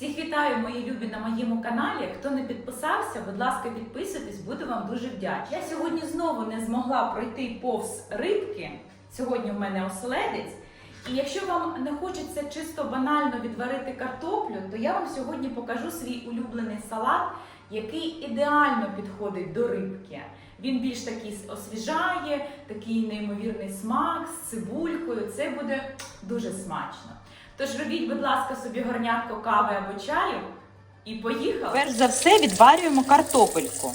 Всіх вітаю, мої любі на моєму каналі. Хто не підписався, будь ласка, підписуйтесь, буду вам дуже вдячна. Я сьогодні знову не змогла пройти повз рибки. Сьогодні в мене оселедець. І якщо вам не хочеться чисто банально відварити картоплю, то я вам сьогодні покажу свій улюблений салат, який ідеально підходить до рибки. Він більш такий освіжає, такий неймовірний смак з цибулькою. Це буде дуже смачно. Тож робіть, будь ласка, собі горнятко кави або чаю і поїхали. Перш за все відварюємо картопельку.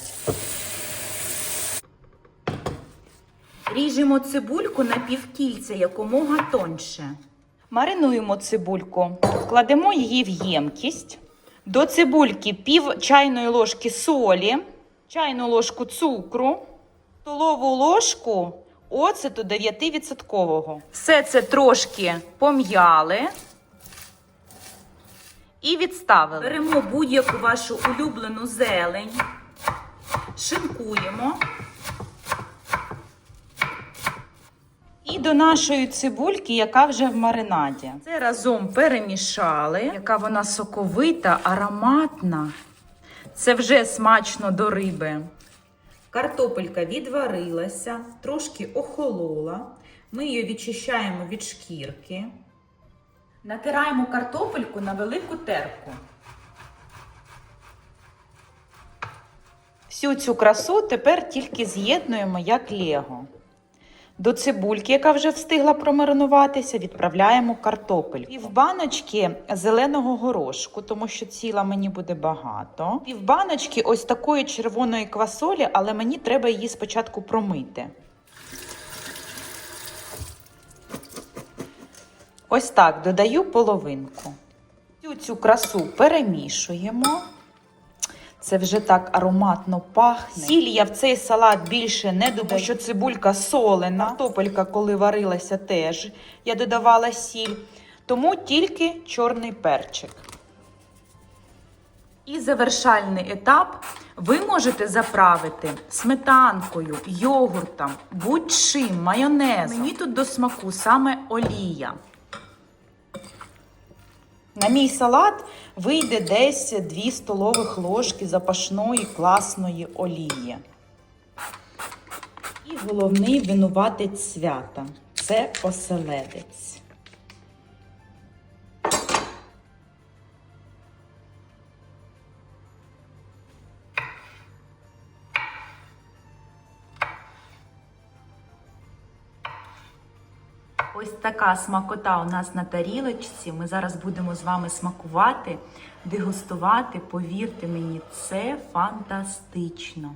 Ріжемо цибульку на півкільця якомога тоньше. Маринуємо цибульку, кладемо її в ємкість. До цибульки пів чайної ложки солі, чайну ложку цукру, столову ложку оцету 9%. Все це трошки пом'яли і відставили. Беремо будь-яку вашу улюблену зелень, шинкуємо. І до нашої цибульки, яка вже в маринаді. Це разом перемішали, яка вона соковита, ароматна. Це вже смачно до риби. Картопелька відварилася, трошки охолола. Ми її відчищаємо від шкірки. Натираємо картопельку на велику терку. Всю цю красу тепер тільки з'єднуємо як лего. До цибульки, яка вже встигла промаринуватися, відправляємо картопель. Пів баночки зеленого горошку, тому що ціла мені буде багато. Пів баночки ось такої червоної квасолі, але мені треба її спочатку промити. Ось так додаю половинку. Цю цю красу перемішуємо. Це вже так ароматно пахне. Сіль я в цей салат більше не додаю, що цибулька солена. Картопелька, коли варилася, теж я додавала сіль. Тому тільки чорний перчик. І завершальний етап ви можете заправити сметанкою, йогуртом, будь-чим, майонезом. Мені тут до смаку саме олія. На мій салат вийде десь 2 столових ложки запашної класної олії. І головний винуватець свята це оселедець. Ось така смакота у нас на тарілочці. Ми зараз будемо з вами смакувати, дегустувати. Повірте мені, це фантастично.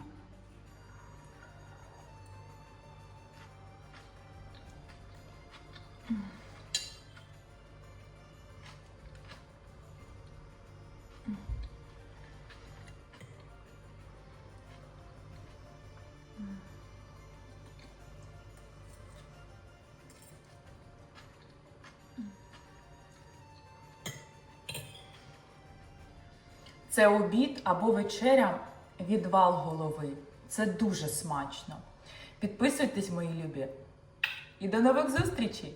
Це обід або вечеря відвал голови. Це дуже смачно. Підписуйтесь, мої любі. І до нових зустрічей!